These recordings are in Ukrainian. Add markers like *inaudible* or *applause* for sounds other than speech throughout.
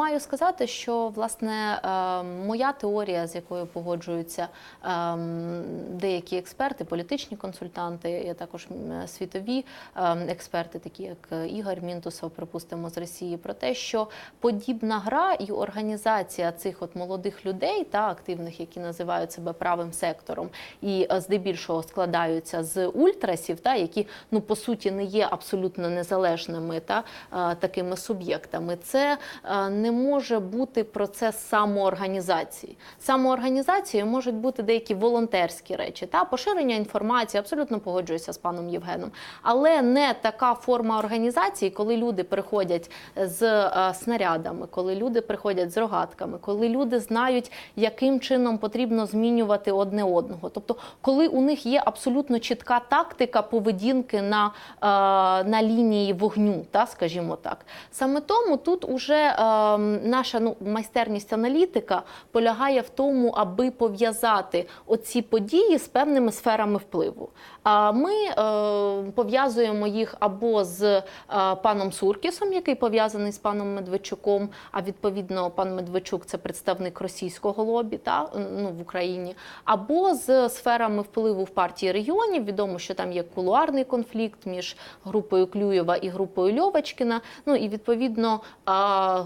маю сказати, що власне е, моя теорія, з якою погоджуються е, деякі експерти, політичні консультанти, є також світові е, експерти, такі як Ігор Мінтусов, припустимо, з Росії, про те, що подібна гра і організація цих от молодих людей та активних, які називають себе правим сектором, і здебільшого складаються з ультрасів, та які ну по суті не є абсолютно незалежними та такими суб'єктами. Це е, не може бути процес самоорганізації. Самоорганізацією можуть бути деякі волонтерські речі, та поширення інформації. Абсолютно погоджуюся з паном Євгеном, але не така форма організації, коли люди приходять з е, снарядами, коли люди приходять з рогатками, коли люди знають, яким чином потрібно змінювати одне одного. Тобто, коли у них є абсолютно чітка тактика поведінки на, е, на лінії вогню, та скажімо так. Саме тому тут уже е, наша ну, майстерність аналітика полягає в тому, аби пов'язати оці події з певними сферами впливу. Ми е, пов'язуємо їх або з е, паном Суркісом, який пов'язаний з паном Медведчуком. А відповідно, пан Медведчук це представник російського лобі та ну в Україні, або з сферами впливу в партії регіонів. Відомо, що там є кулуарний конфлікт між групою Клюєва і групою Льовочкіна. Ну і відповідно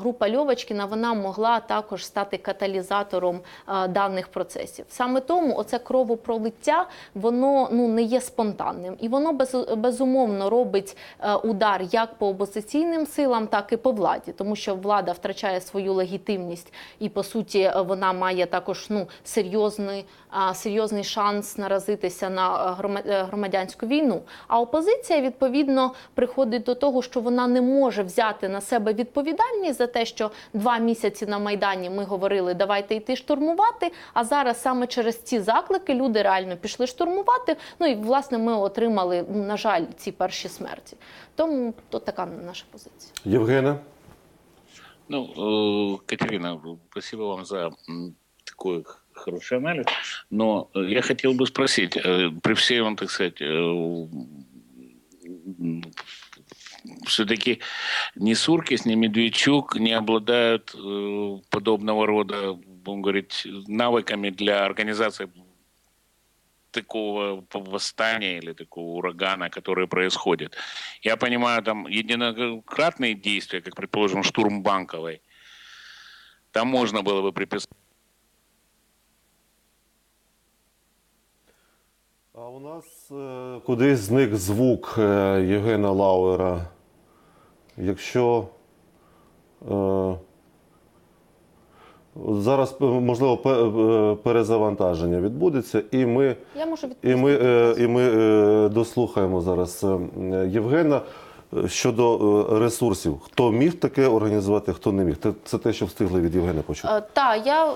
група Льовочкіна вона могла також стати каталізатором даних процесів. Саме тому оце кровопролиття воно ну не є спонтанним, і воно без, безумовно робить е, удар як по опозиційним силам, так і по владі, тому що влада втрачає свою легітимність, і по суті е, вона має також ну серйозний, серйозний шанс наразитися на е, грома- громадянську війну. А опозиція відповідно приходить до того, що вона не може взяти на себе відповідальність за те, що два місяці на майдані ми говорили, давайте йти штурмувати. А зараз саме через ці заклики люди реально пішли штурмувати. Ну і власне ми отримали, на жаль, ці перші смерті. Тому то така наша позиція. Євгена, Ну, э, Катерина, спасибо вам за м, такой х- хороший анализ. Но э, я хотел бы спросить, э, при всем, так сказать, все-таки ни Суркис, ни Медведчук не обладают э, подобного рода, будем говорить, навыками для организации Такого восстания или такого урагана, который происходит. Я понимаю, там единократные действия, как, предположим, штурм Банковой, там можно было бы приписать а у нас е, кудись зник звук е, Євгена Лауера. Якщо зараз е, можливо е, перезавантаження відбудеться, і ми, Я можу і ми, е, і ми дослухаємо зараз Євгена щодо ресурсів. Хто міг таке організувати, хто не міг. Це- те, що встигли від Євгена почути. Так, я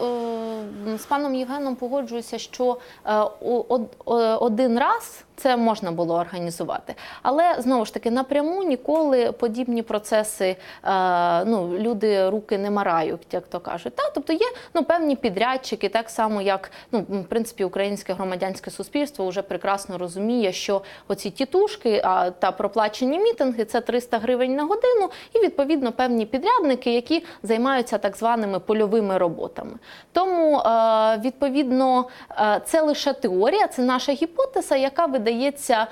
з паном Євгеном погоджуюся, що од- один раз це можна було організувати. Але знову ж таки напряму ніколи подібні процеси е, ну, люди руки не марають, як то кажуть. Та? Тобто є ну, певні підрядчики, так само як ну, в принципі українське громадянське суспільство вже прекрасно розуміє, що оці тітушки а, та проплачені мітинги це 300 гривень на годину, і відповідно певні підрядники, які займаються так званими польовими роботами. Тому е, відповідно е, це лише теорія, це наша гіпотеза, яка видається,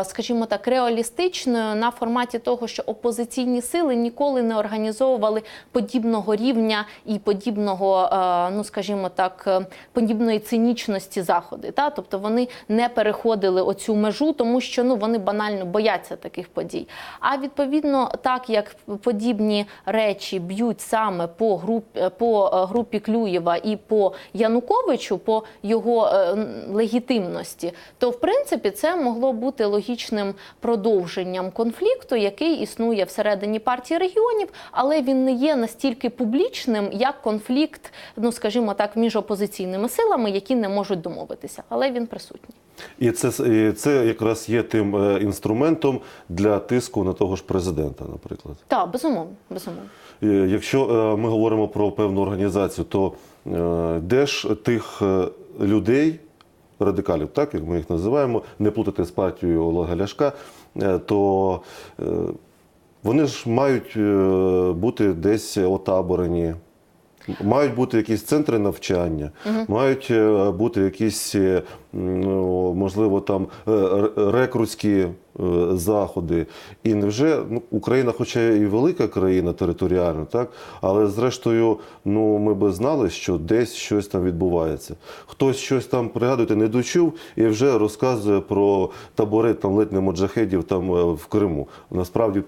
е, скажімо так, реалістичною на форматі того, що опозиційні сили ніколи не організовували подібного рівня і подібного, е, ну скажімо так, е, подібної цинічності заходи. Та? Тобто вони не переходили оцю межу, тому що ну вони банально бояться таких подій. А відповідно, так як подібні речі б'ють саме по групі по групі Клюєва і по Януковичу, по його легітимності, то в принципі це могло бути логічним продовженням конфлікту, який існує всередині партії регіонів, але він не є настільки публічним, як конфлікт, ну скажімо так, між опозиційними силами, які не можуть домовитися, але він присутній. І це, і це якраз є тим е, інструментом для тиску на того ж президента, наприклад. Так, безумовно, безумовно. Якщо е, ми говоримо про певну організацію, то е, де ж тих людей, радикалів, так як ми їх називаємо, не плутати з партією Олега Ляшка, е, то е, Вони ж мають е, бути десь отаборені, мають бути якісь центри навчання, мають е, бути якісь, ну, можливо, там рекрутські заходи. І невже ну, Україна, хоча і велика країна територіально, так, але зрештою, ну ми би знали, що десь щось там відбувається. Хтось щось там пригадуєте, не дочув і вже розказує про табори там ледь не моджахедів там е, в Криму. Насправді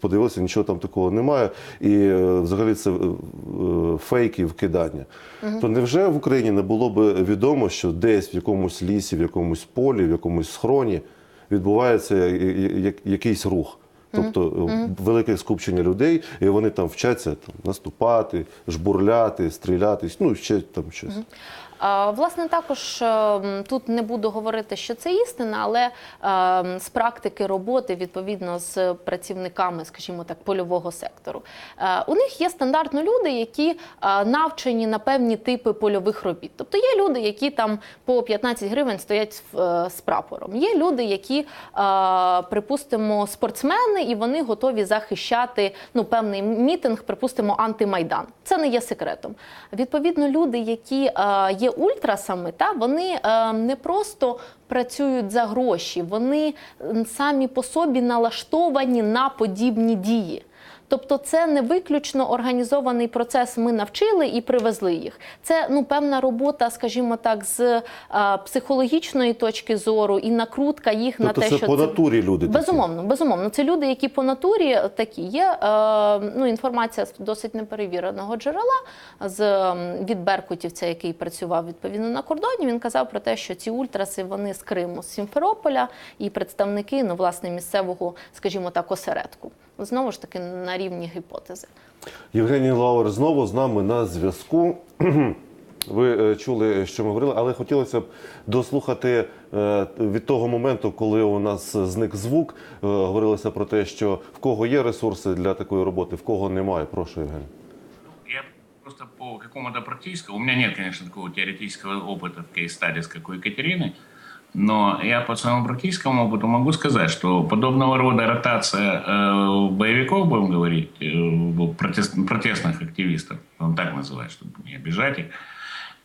подивилися, нічого там такого немає. І е, взагалі це е, е, фейки вкидання. То невже в Україні не було би відомо, що десь в якомусь лісі, в якомусь полі, в якомусь схроні відбувається якийсь рух? Тобто е, велике скупчення людей, і вони там вчаться там, наступати, жбурляти, стрілятись, ну ще там щось. А, Власне, також е, тут не буду говорити, що це істина, але е, з практики роботи відповідно з працівниками, скажімо так, польового сектору, е, у них є стандартно люди, які навчені на певні типи польових робіт. Тобто є люди, які там по 15 гривень стоять з прапором. Є люди, які, припустимо, спортсмени, і вони готові захищати ну, певний мітинг, припустимо, антимайдан. Це не є секретом. Відповідно, люди, які е, є ультрасами, та вони е, не просто працюють за гроші, вони самі по собі налаштовані на подібні дії. Тобто це не виключно організований процес. Ми навчили і привезли їх. Це ну певна робота, скажімо так, з е, психологічної точки зору і накрутка їх Тобто на те, це що по натурі люди такі? Безумовно, безумовно. Це люди, які по натурі такі є. Е, ну, інформація з досить неперевіреного джерела з від Беркутівця, який працював відповідно на кордоні. Він казав про те, що ці ультраси вони з Криму, з Сімферополя і представники ну, власне місцевого, скажімо так, осередку. Знову ж таки на рівні гіпотези. Євгеній Лауер знову з нами на зв'язку. *clears throat* Ви е, чули, що ми говорили, але хотілося б дослухати е, від того моменту, коли у нас зник звук. е, Говорилося про те, що в кого є ресурси для такої роботи, в кого немає. Прошу, Євгеній. Я просто по какому-то практическому, у меня нет, конечно, такого теоретического опыта в кейс-стадис, как у Екатерины, но я по своему практическому опыту могу сказать, что подобного рода ротация э, боевиков, будем говорить, э, протест- протестных активистов, он так называет, чтобы не обижать их,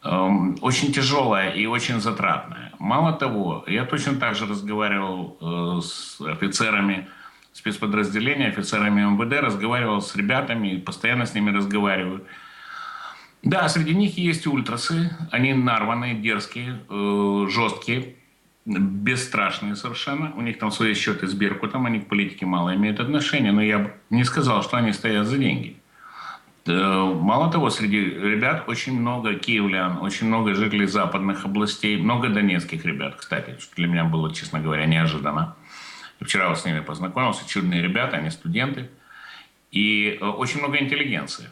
эм, очень тяжелая и очень затратная. Мало того, я точно так же разговаривал э, с офицерами спецподразделения, офицерами МВД, разговаривал с ребятами, постоянно с ними разговариваю. Да, среди них есть ультрасы, они нарванные, дерзкие, э, жесткие, бесстрашные совершенно. У них там свои счеты с Беркутом, они к политике мало имеют отношения, но я не сказал, что они стоят за деньги. Э, Мало того, среди ребят очень много киевлян, очень много жителей западных областей, много донецких ребят, кстати, что для меня было, честно говоря, неожиданно. Вчера вот с ними познакомился, чудные ребята, они студенты. И э, очень много интеллигенции.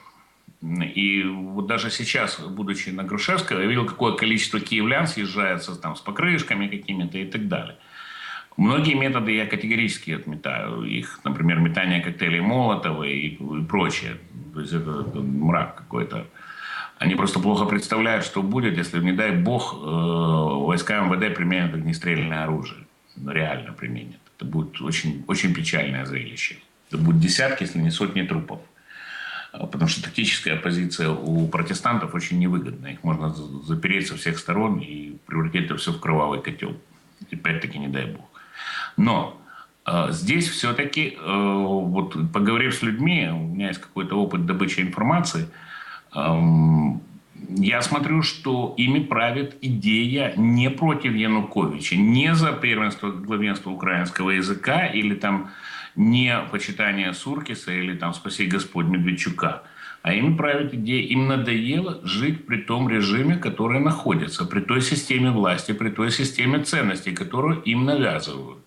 И вот даже сейчас, будучи на Грушевской, я видел, какое количество киевлян съезжается там с покрышками какими-то и так далее. Многие методы я категорически отметаю. Их, например, метание коктейлей Молотова и, и прочее. То есть это, это мрак какой-то. Они просто плохо представляют, что будет, если, не дай бог, э, войска МВД применят огнестрельное оружие. Реально применят. Это будет очень, очень печальное зрелище. Это будут десятки, если не сотни трупов. А, Потому что тактическая позиция у протестантов очень невыгодна. Их можно за- запереть со всех сторон и превратить это все в кровавый котел. Опять-таки, не дай бог. Но э, здесь все-таки, вот поговорив с людьми, у меня есть какой-то опыт добычи информации, я смотрю, что ими правит идея не против Януковича, не за первенство, главенство украинского языка или там не почитание Суркиса или там «Спаси Господь» Медведчука. А ими правит идея, им надоело жить при том режиме, который находится, при той системе власти, при той системе ценностей, которую им навязывают.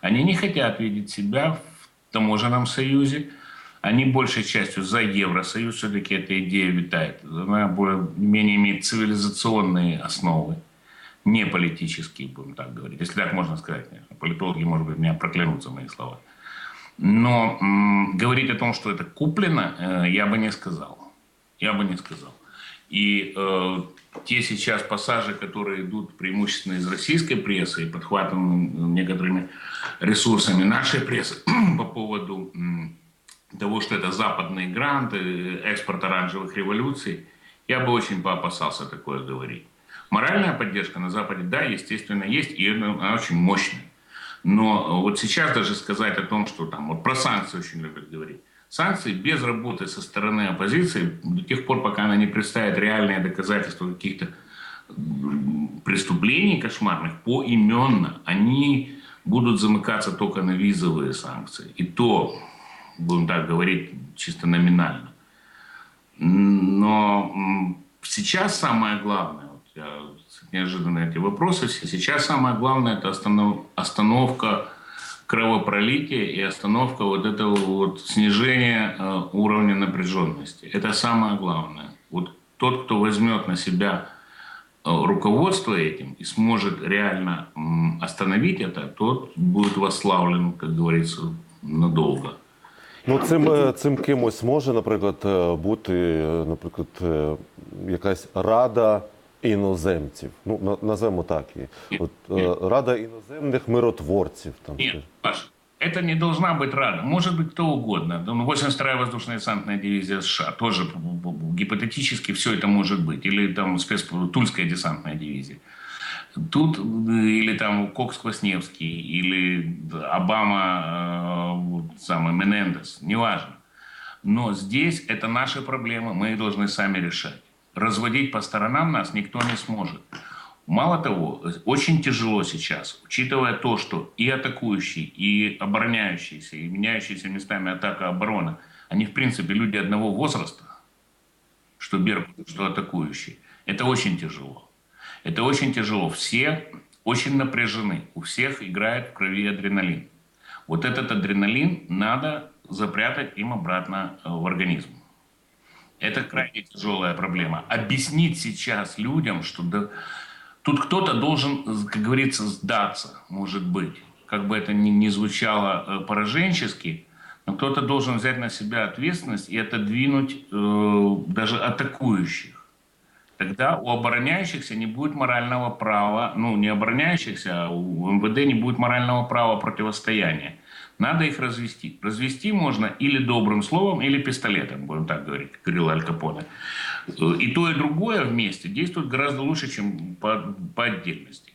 Они не хотят видеть себя в таможенном союзе, они большей частью за Евросоюз, все-таки эта идея витает. Она более-менее имеет цивилизационные основы, не политические, будем так говорить. Если так можно сказать, конечно. Политологи, может быть, меня проклянут за мои слова. Но м, говорить о том, что это куплено, э, я бы не сказал. Я бы не сказал. И э, те сейчас пассажи, которые идут преимущественно из российской прессы и подхватаны некоторыми ресурсами нашей прессы *clears throat* по поводу того, что это западные гранты, экспорт оранжевых революций, я бы очень поопасался такое говорить. Моральная поддержка на Западе, да, естественно, есть, и она очень мощная. Но вот сейчас даже сказать о том, что там, вот про санкции очень любят говорить. Санкции без работы со стороны оппозиции до тех пор, пока она не представит реальные доказательства каких-то преступлений кошмарных поименно, они будут замыкаться только на визовые санкции. И то, будем так говорить, чисто номинально. Но сейчас самое главное, вот я, неожиданно эти вопросы, сейчас самое главное это останов- остановка кровопролития и остановка вот этого вот снижения э, уровня напряженности. Это самое главное. Вот тот, кто возьмет на себя э, руководство этим и сможет реально остановить это, тот будет восславлен, как говорится, надолго. Ну, цим, е, цим кимось може, наприклад, бути, наприклад, якась рада іноземців. Ну, на- назвемо так її. От, е, рада іноземних миротворців. Там, Нет, скажімо. Паш, это не должна быть Рада. Может быть кто угодно. Ну, 82-я воздушная десантная дивизия США. Тоже п- п- п- гипотетически все это может быть. Или там спец... Тульская десантная дивизия. Тут э, или там Кокс-Квасневский, или Обама, э, вот самый Менендес, неважно. Но здесь это наши проблемы, мы их должны сами решать. Разводить по сторонам нас никто не сможет. Мало того, очень тяжело сейчас, учитывая то, что и атакующий, и обороняющийся, и меняющиеся местами атака оборона, они, в принципе, люди одного возраста, что Беркут, что атакующий. Это очень тяжело. Это очень тяжело. Все очень напряжены. У всех играет в крови адреналин. Вот этот адреналин надо запрятать им обратно э, в организм. Это крайне тяжелая проблема. Объяснить сейчас людям, что да, тут кто-то должен, как говорится, сдаться, может быть. Как бы это ни, ни звучало э, пораженчески, но кто-то должен взять на себя ответственность и отодвинуть э, даже атакующих. Тогда у обороняющихся не будет морального права, ну не обороняющихся, а у МВД не будет морального права противостояния. Надо их развести. Развести можно или добрым словом, или пистолетом, будем так говорить, говорил Аль Капоне. И то, и другое вместе действует гораздо лучше, чем по, по отдельности.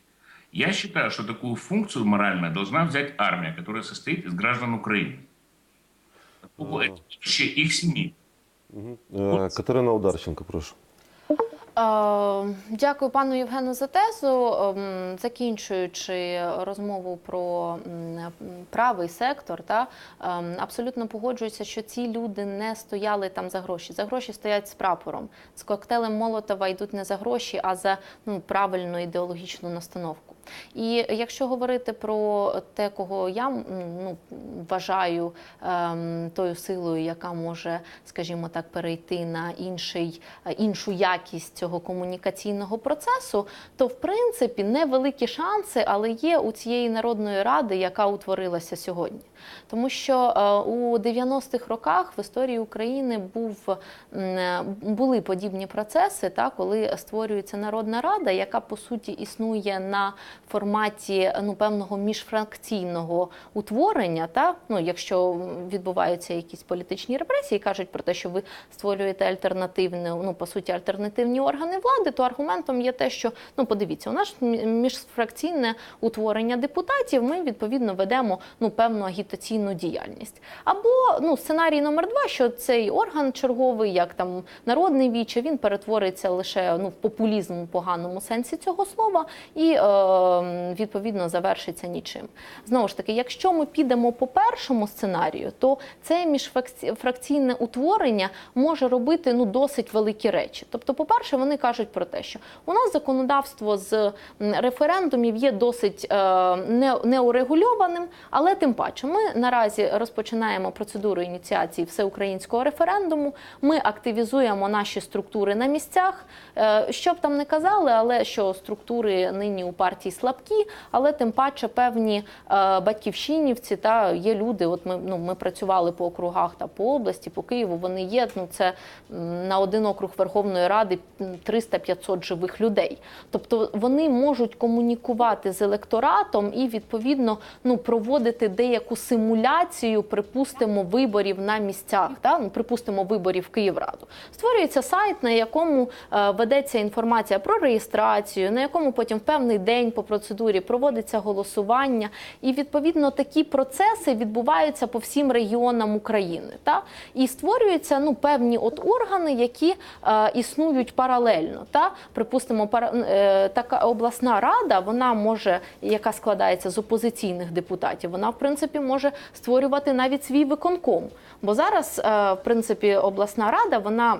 Я считаю, что такую функцию моральную должна взять армия, которая состоит из граждан Украины. Вообще их семьи. Е, Катерина Ударченко, прошу. Е, Дякую пану Євгену за тезу. Ем, Закінчуючи розмову про правий сектор, та ем, абсолютно погоджуюся, що ці люди не стояли там за гроші. За гроші стоять з прапором, з коктейлем Молотова йдуть не за гроші, а за ну правильну ідеологічну настановку. І якщо говорити про те, кого я ну, вважаю ем, тою силою, яка може, скажімо так, перейти на інший, е, іншу якість цього комунікаційного процесу, то в принципі невеликі шанси, але є у цієї народної ради, яка утворилася сьогодні. Тому що е, у 90-х роках в історії України був, е, були подібні процеси, та, коли створюється народна рада, яка по суті існує на форматі ну, певного міжфракційного утворення. Та, ну, якщо відбуваються якісь політичні репресії, кажуть про те, що ви створюєте альтернативну, ну по суті, альтернативні органи влади, то аргументом є те, що ну подивіться, у нас міжфракційне утворення депутатів. Ми відповідно ведемо ну певну агітаційну діяльність. Або ну сценарій номер два, що цей орган черговий, як там народний віче, він перетвориться лише ну в популізм у поганому сенсі цього слова, і е, відповідно завершиться нічим. Знову ж таки, якщо ми підемо по першому сценарію, то це міжфракційне утворення може робити ну досить великі речі. Тобто, по-перше, вони кажуть про те, що у нас законодавство з референдумів є досить е, не, неурегульованим, але тим паче ми наразі розпочинаємо процедуру ініціації всеукраїнського референдуму. Ми активізуємо наші структури на місцях. Е, Що б там не казали, але що структури нині у партії слабкі, але тим паче певні е, батьківщинівці та є люди. От ми ну ми працювали по округах та по області, по Києву. Вони є. Ну це на один округ Верховної Ради 300-500 живих людей. Тобто вони можуть комунікувати з електоратом і відповідно ну проводити деяку симуляцію, припустимо, виборів на місцях. Та ну припустимо виборів в Київраду. Створюється сайт, на якому е, ведеться інформація про реєстрацію, на якому потім в певний день по процедурі проводиться голосування, і відповідно такі процеси відбуваються по всім регіонам України. Та і створюються ну певні от органи, які е, існують паралельно. Та припустимо, пара, е, така обласна рада, вона може, яка складається з опозиційних депутатів, вона в принципі може створювати навіть свій виконком. Бо зараз, е, в принципі, обласна рада вона.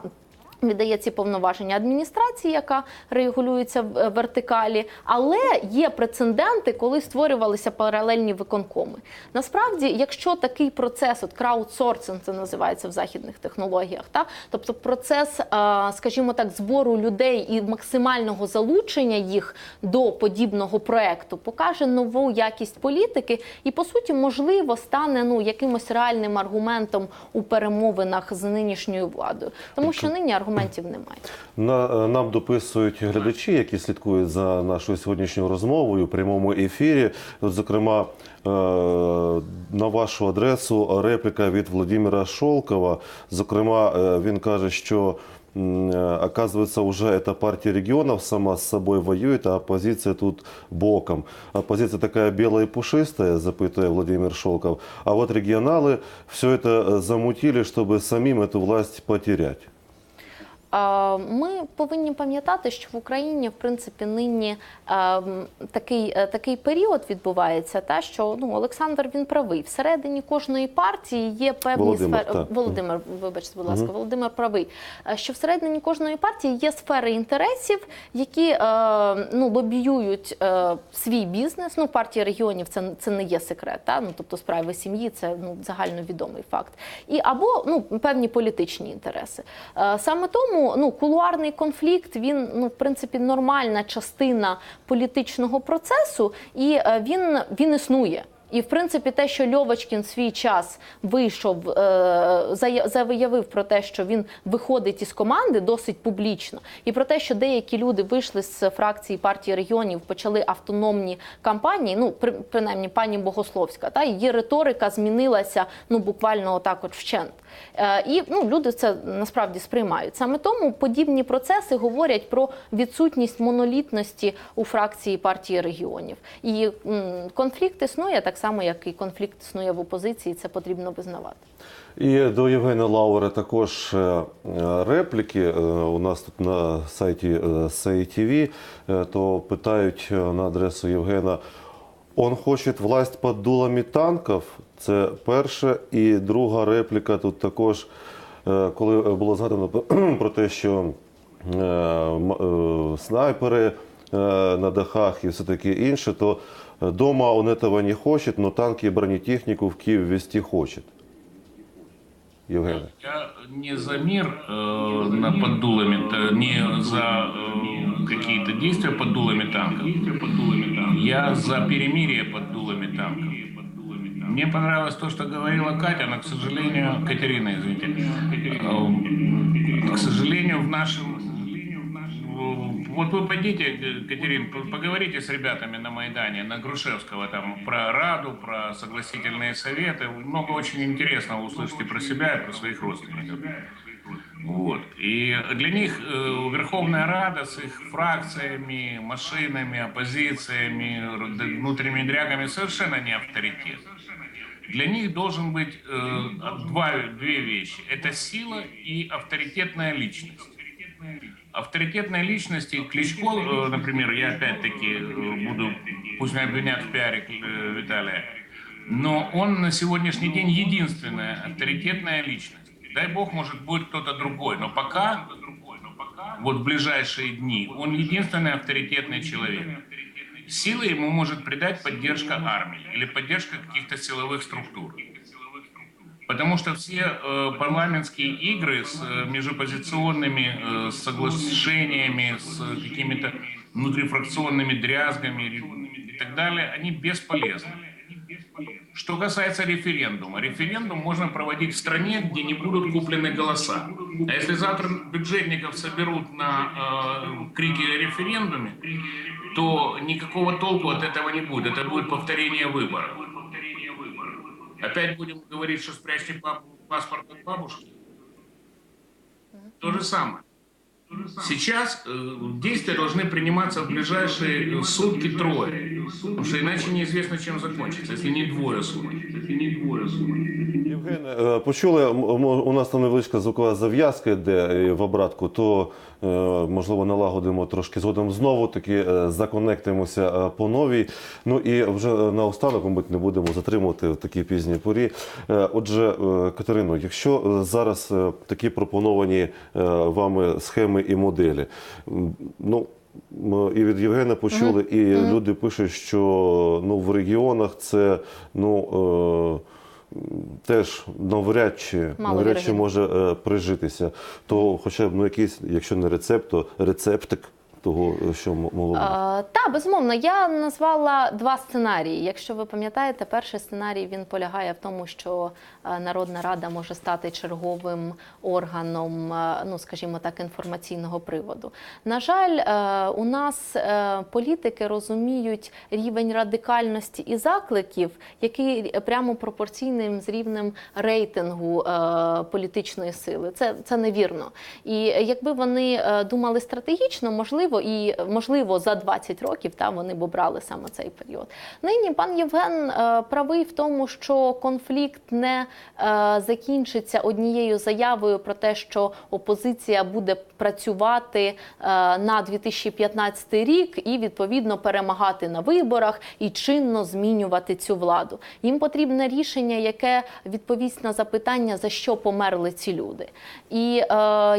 Віддає ці повноваження адміністрації, яка регулюється в е, вертикалі, але є прецеденти, коли створювалися паралельні виконкоми. Насправді, якщо такий процес, от краудсорсинг, це називається в західних технологіях, та? Тобто процес, е, скажімо так, збору людей і максимального залучення їх до подібного проекту, покаже нову якість політики, і по суті, можливо, стане ну якимось реальним аргументом у перемовинах з нинішньою владою, тому що нині аргументів немає. На, е, нам дописують глядачі, які слідкують за нашою сьогоднішньою розмовою у прямому ефірі. От, зокрема, е, на вашу адресу репліка від Владимира Шолкова. Зокрема, е, він каже, що м, э, оказывается, уже эта партия регионов сама с собой воюет, а оппозиция тут боком. Оппозиция такая белая и пушистая, запытывая Владимир Шолков. А вот регионалы все это э, замутили, чтобы самим эту власть потерять. Ми повинні пам'ятати, що в Україні в принципі нині е, такий, е, такий період відбувається, та що ну Олександр він правий. Всередині кожної партії є певні Володимир, сфери. так. Володимир, вибачте, будь ласка, Володимир правий. е, Що всередині кожної партії є сфери інтересів, які е, ну лобіюють свій бізнес. Ну, партія регіонів це, це не є секрет. Та? Ну, тобто справи сім'ї це ну загальновідомий факт. І або ну певні політичні інтереси. Саме тому ну кулуарний конфлікт він ну в принципі нормальна частина політичного процесу, і е, він, він існує. І в принципі, те, що Льовочкін свій час вийшов, е, заявив про те, що він виходить із команди досить публічно, і про те, що деякі люди вийшли з фракції партії регіонів, почали автономні кампанії. Ну, принаймні, пані Богословська, та її риторика змінилася ну буквально отак, от вщент. Е, і ну, люди це насправді сприймають. Саме тому подібні процеси говорять про відсутність монолітності у фракції партії регіонів. І м, конфлікт існує так само, як і конфлікт існує в опозиції. Це потрібно визнавати. І до Євгена Лауера також е, е, репліки. Е, У нас тут на сайті САІ-ТВ, то питають на адресу Євгена. Он хоче власть під дулами танків. Це перше. І друга репліка тут також, коли було згадано про *clears throat* те, що снайпери на дахах і все таке інше, то дома он этого не хоче, но танки і бронетехніку в Київ вести хоче. Євгене. Я не за мир э, на под дулами, та- не за э, какие-то действия под дулами танков. Я за перемирие под дулами танков. Мне понравилось то, что говорила Катя, но, к сожалению, Катерина, извините, Э, к сожалению, в нашем вот вы пойдите, Катерин, по- поговорите с ребятами на Майдане, на Грушевского, там, про Раду, про согласительные советы. Много очень интересного услышите про себя и про своих родственников. Вот. И для них э, Верховная Рада с их фракциями, машинами, оппозициями, внутренними дрягами совершенно не авторитет. Для них должен быть э, два, две вещи. Это сила и авторитетная личность. Авторитетной личности Кличко, э, например, я опять-таки э, буду, пусть меня обвинят в пиаре э, Виталия, но он на сегодняшний день единственная авторитетная личность. Дай бог, может, будет кто-то другой, но пока, вот в ближайшие дни, он единственный авторитетный человек. Силы ему может придать поддержка армии или поддержка каких-то силовых структур. Потому что все э, парламентские игры с э, межопозиционными э, соглашениями, с какими-то внутрифракционными дрязгами и так далее, они бесполезны. Что касается референдума, референдум можно проводить в стране, где не будут куплены голоса. А если завтра бюджетников соберут на э, крики о референдуме, то никакого толку от этого не будет. Это будет повторение выборов. Опять будем говорить, что спрячьте паспорт от бабушки. То же самое. Сейчас э, действия должны приниматься в ближайшие сутки трое. Потому что иначе неизвестно, чем закончится, если не двое суток. Євген, е, почули, у нас там невеличка звукова зав'язка йде е, в обратку, то е, можливо налагодимо трошки згодом знову, таки законектимося по новій. Ну і вже наостанок, мабуть, не будемо затримувати в такій пізній порі. Отже, Катерино, якщо зараз такі пропоновані вами схеми і моделі, ну. І від Євгена почули, і люди пишуть, що ну в регіонах це ну. Е, теж навряд чи навряд чи може е, прижитися. То хоча б ну якийсь, якщо не рецепт, то рецептик того, що могло бути. Та безумовно, я назвала два сценарії. Якщо ви пам'ятаєте, перший сценарій він полягає в тому, що е, Народна Рада може стати черговим органом, е, ну скажімо так, інформаційного приводу. На жаль, е, у нас політики розуміють рівень радикальності і закликів, який прямо пропорційним з рівнем рейтингу політичної сили. Це, це невірно. І якби вони думали стратегічно, можливо, і можливо за 20 років та вони б обрали саме цей період. Нині пан Євген е, правий в тому, що конфлікт не е, закінчиться однією заявою про те, що опозиція буде працювати е, на 2015 рік і відповідно перемагати на виборах і чинно змінювати цю владу. Їм потрібне рішення, яке відповість на запитання, за що померли ці люди, і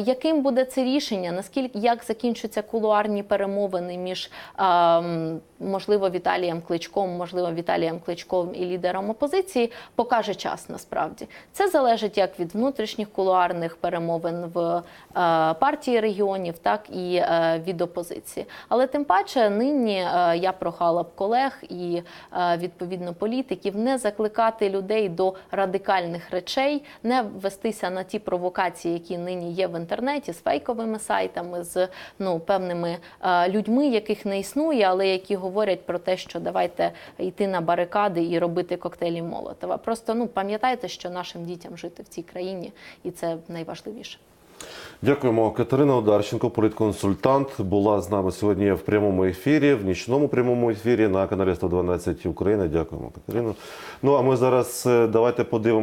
яким буде це рішення, наскільки як закінчаться кулуарні перемовини між е, можливо Віталієм Кличком, можливо, Віталієм Кличком і лідером опозиції, покаже час насправді. Це залежить як від внутрішніх кулуарних перемовин в е, партії регіонів, так і е, від опозиції. Але тим паче нині е, я прохала б колег і відповідно політиків не закликати людей до радикальних речей, не вестися на ті провокації, які нині є в інтернеті з фейковими сайтами, з ну певними е, людьми, яких не існує, але які говорять про те, що давайте йти на барикади і робити коктейлі Молотова. Просто ну пам'ятайте, що нашим дітям жити в цій країні, і це найважливіше. Дякуємо. Катерина Одарченко, політконсультант, була з нами сьогодні в прямому ефірі, в нічному прямому ефірі на каналі 112 Україна. Дякуємо, Катерино. Ну а ми зараз е, давайте подивимося.